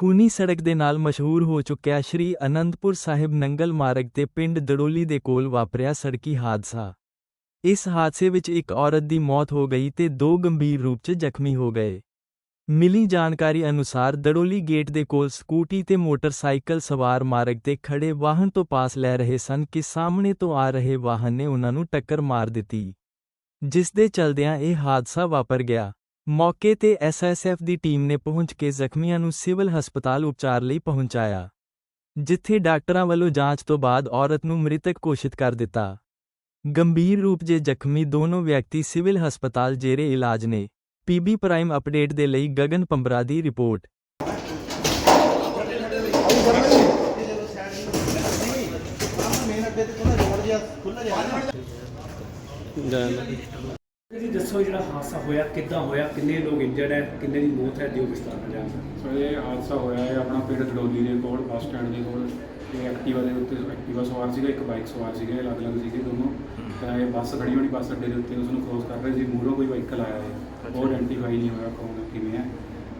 ਖੂਨੀ ਸੜਕ ਦੇ ਨਾਲ ਮਸ਼ਹੂਰ ਹੋ ਚੁੱਕਿਆ ਸ਼੍ਰੀ ਅਨੰਦਪੁਰ ਸਾਹਿਬ ਨੰਗਲ ਮਾਰਗ ਤੇ ਪਿੰਡ ਦੜੋਲੀ ਦੇ ਕੋਲ ਵਾਪਰਿਆ ਸੜਕੀ ਹਾਦਸਾ। ਇਸ ਹਾਦਸੇ ਵਿੱਚ ਇੱਕ ਔਰਤ ਦੀ ਮੌਤ ਹੋ ਗਈ ਤੇ ਦੋ ਗੰਭੀਰ ਰੂਪ 'ਚ ਜ਼ਖਮੀ ਹੋ ਗਏ। ਮਿਲੀ ਜਾਣਕਾਰੀ ਅਨੁਸਾਰ ਦੜੋਲੀ ਗੇਟ ਦੇ ਕੋਲ ਸਕੂਟੀ ਤੇ ਮੋਟਰਸਾਈਕਲ ਸਵਾਰ ਮਾਰਗ ਤੇ ਖੜੇ ਵਾਹਨ ਤੋਂ ਪਾਸ ਲੈ ਰਹੇ ਸਨ ਕਿ ਸਾਹਮਣੇ ਤੋਂ ਆ ਰਹੇ ਵਾਹਨ ਨੇ ਉਹਨਾਂ ਨੂੰ ਟੱਕਰ ਮਾਰ ਦਿੱਤੀ। ਜਿਸ ਦੇ ਚਲਦਿਆਂ ਇਹ ਹਾਦਸਾ ਵਾਪਰ ਗਿਆ। ਮੌਕੇ ਤੇ ਐਸਐਸਐਫ ਦੀ ਟੀਮ ਨੇ ਪਹੁੰਚ ਕੇ ਜ਼ਖਮੀਆਂ ਨੂੰ ਸਿਵਲ ਹਸਪਤਾਲ ਉਪਚਾਰ ਲਈ ਪਹੁੰਚਾਇਆ, ਜਿੱਥੇ ਡਾਕਟਰਾਂ ਵੱਲੋਂ ਜਾਂਚ ਤੋਂ ਬਾਅਦ ਔਰਤ ਨੂੰ ਮ੍ਰਿਤਕ ਘੋਸ਼ਿਤ ਕਰ ਦਿੱਤਾ। ਗੰਭੀਰ ਰੂਪ 'ਚ ਜ਼ਖਮੀ ਦੋਨੋਂ ਵਿਅਕਤੀ ਸਿਵਲ ਹਸਪਤਾਲ ਜੇਰੇ ਇਲਾਜ ਨੇ ਪੀਬੀ ਪ੍ਰਾਈਮ ਅਪਡੇਟ ਦੇ ਲਈ ਗਗਨ ਪੰਬਰਾ ਦੀ ਰਿਪੋਰਟ। ਜੀ ਦੱਸੋ ਜਿਹੜਾ ਹਾਦਸਾ ਹੋਇਆ ਕਿੱਦਾਂ ਹੋਇਆ ਕਿੰਨੇ ਲੋਕ ਇੰਜਰਡ ਹੈ ਕਿੰਨੇ ਦੀ ਮੌਤ ਹੈ ਦਿਓ ਵਿਸਤਾਰ ਨਾਲ ਜਾਣਕਾਰੀ ਸੋ ਇਹ ਹਾਦਸਾ ਹੋਇਆ ਹੈ ਆਪਣਾ ਪਿੰਡ ਡਡੋਲੀ ਦੇ ਕੋਲ ਬੱਸ ਸਟੈਂਡ ਦੇ ਕੋਲ। ਇਹ ਐਕਟਿਵਾ ਦੇ ਉੱਤੇ ਐਕਟਿਵਾ ਸਵਾਰ ਸੀਗਾ ਇੱਕ ਬਾਈਕ ਸਵਾਰ ਸੀਗੇ ਅਲੱਗ-ਅਲੱਗ ਸੀਗੇ ਦੋਨੋਂ। ਤਾਂ ਇਹ ਬੱਸ ਖੜੀ ਹੋਣੀ ਬੱਸ ਅੱਡੇ ਦੇ ਉੱਤੇ ਉਸ ਨੂੰ ਕ੍ਰੋਸ ਕਰ ਰਹੇ ਸੀ। ਮੂਹਰੋਂ ਕੋਈ ਵਹੀਕਲ ਆਇਆ ਹੈ। ਉਹ ਆਇਡੈਂਟੀਫਾਈ ਨਹੀਂ ਹੋਇਆ ਕੌਣ ਕਿਵੇਂ ਹੈ।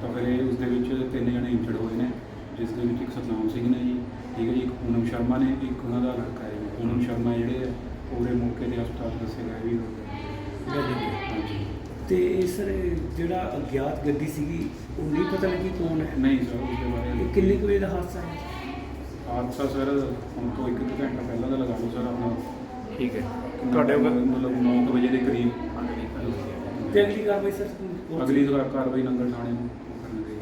ਤਾਂ ਫਿਰ ਇਹ ਉਸ ਦੇ ਵਿੱਚ ਤਿੰਨ ਜਣੇ ਇੰਜਰਡ ਹੋਏ ਨੇ ਜਿਸ ਦੇ ਵਿੱਚ ਇੱਕ ਸਤਨਾਮ ਸਿੰਘ ਨੇ ਜੀ ਠੀਕ ਹੈ ਜੀ ਇੱਕ ਪੂਨਮ ਸ਼ਰਮਾ ਨੇ ਇੱਕ ਉਹਨਾਂ ਦਾ ਲੜਕਾ ਹੈ ਜੀ। ਪੂਨਮ ਸ਼ਰਮਾ ਜਿਹੜੇ ਪੂਰੇ ਮੌਕੇ ਤੇ ਹਸਪਤਾਲ ਦੱਸੇ ਗਏ ਵੀ ਹੋ ਗਏ ਹਾਂਜੀ। ਤੇ ਇਹ ਸਰ ਜਿਹੜਾ ਅਗਿਆਤ ਗੱਡੀ ਸੀਗੀ ਉਹ ਨਹੀਂ ਪਤਾ ਲੱਗੀ ਕੌਣ ਹੈ? ਨਹੀਂ ਸਰ ਉਸ ਦੇ ਬਾਰੇ ਇਹ ਕਿੰਨੇ ਕੁ ਵਜੇ ਦਾ ਹਾਦਸਾ ਹੈ? ਹਾਦਸਾ ਸਰ ਹੁਣ ਤੋਂ ਇੱਕ ਕੁ ਘੰਟਾ ਪਹਿਲਾਂ ਦਾ ਲਗਾ ਲਓ ਸਰ ਆਪਣਾ। ਠੀਕ ਹੈ। ਤੁਹਾਡੇ ਮਤਲਬ 9 ਵਜੇ ਦੇ ਕਰੀਬ। ਤੇ ਅਗਲੀ ਕਾਰਵਾਈ ਸਰ ਅਗਲੀ ਦੁਆਰ ਕਾਰਵਾਈ ਨੰਗਲ ਥਾਣੇ ਨੂੰ ਕਰਨਗੇ।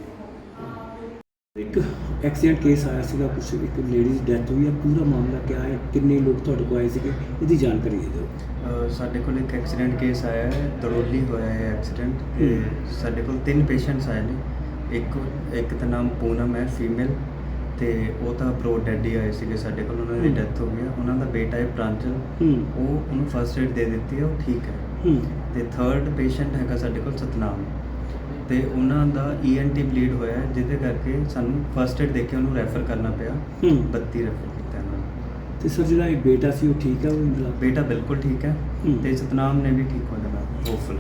ਇੱਕ ਐਕਸੀਡੈਂਟ ਕੇਸ ਆਇਆ ਸੀਗਾ ਕੁਝ ਇੱਕ ਲੇਡੀ ਦੀ ਡੈਥ ਹੋਈ ਹੈ। ਪੂਰਾ ਮਾਮਲਾ ਕਿਆ ਹੈ? ਕਿੰਨੇ ਲੋਕ ਤੁਹਾਡੇ ਕੋਲ ਆਏ ਸੀਗੇ? ਇਹਦੀ ਜਾਣਕਾਰੀ ਦੇ ਦਿਓ। ਸਾਡੇ ਕੋਲ ਇੱਕ ਐਕਸੀਡੈਂਟ ਕੇਸ ਆਇਆ ਹੈ ਦੜੋਲੀ ਹੋਇਆ ਹੈ ਐਕਸੀਡੈਂਟ ਤੇ ਸਾਡੇ ਕੋਲ ਤਿੰਨ ਪੇਸ਼ੈਂਟਸ ਆਏ ਨੇ। ਇੱਕ ਇੱਕ ਦਾ ਨਾਮ ਪੂਨਮ ਹੈ ਫੀਮੇਲ ਤੇ ਉਹ ਤਾਂ ਪ੍ਰੋ ਡੈਡੀ ਆਏ ਸੀਗੇ ਸਾਡੇ ਕੋਲ ਉਹਨਾਂ ਦੀ। ਡੈਥ ਹੋ ਗਈ ਹੈ। ਉਹਨਾਂ ਦਾ ਬੇਟਾ ਹੈ ਪ੍ਰਾਂਜਲ। ਉਹ ਉਹਨੂੰ ਫਸਟ ਏਡ ਦੇ ਦਿੱਤੀ ਹੈ ਉਹ ਠੀਕ ਹੈ। ਤੇ ਥਰਡ ਪੇਸ਼ੈਂਟ ਹੈਗਾ ਸਾਡੇ ਕੋਲ ਸਤਨਾਮ। ਤੇ ਉਹਨਾਂ ਦਾ ਈਐਨਟੀ ਬਲੀਡ ਹੋਇਆ ਹੈ, ਜਿਹਦੇ ਕਰਕੇ ਸਾਨੂੰ ਫਸਟ ਏਡ ਦੇ ਕੇ ਉਹਨੂੰ ਰੈਫਰ ਕਰਨਾ ਪਿਆ। ਹੂੰ। 32 ਰੈਫਰ ਕੀਤਾ ਉਹਨਾਂ ਨੂੰ ਤੇ ਸਰ ਜਿਹੜਾ ਇਹ ਬੇਟਾ ਸੀ ਉਹ ਠੀਕ ਹੈ ਉਹ ਇੰਦਲਾ ਬੇਟਾ ਬਿਲਕੁਲ ਠੀਕ ਹੈ ਹਮ। ਤੇ ਸਤਨਾਮ ਨੇ ਵੀ ਠੀਕ ਹੋ ਜਾਣਾ ਹੋਪਫੁਲੀ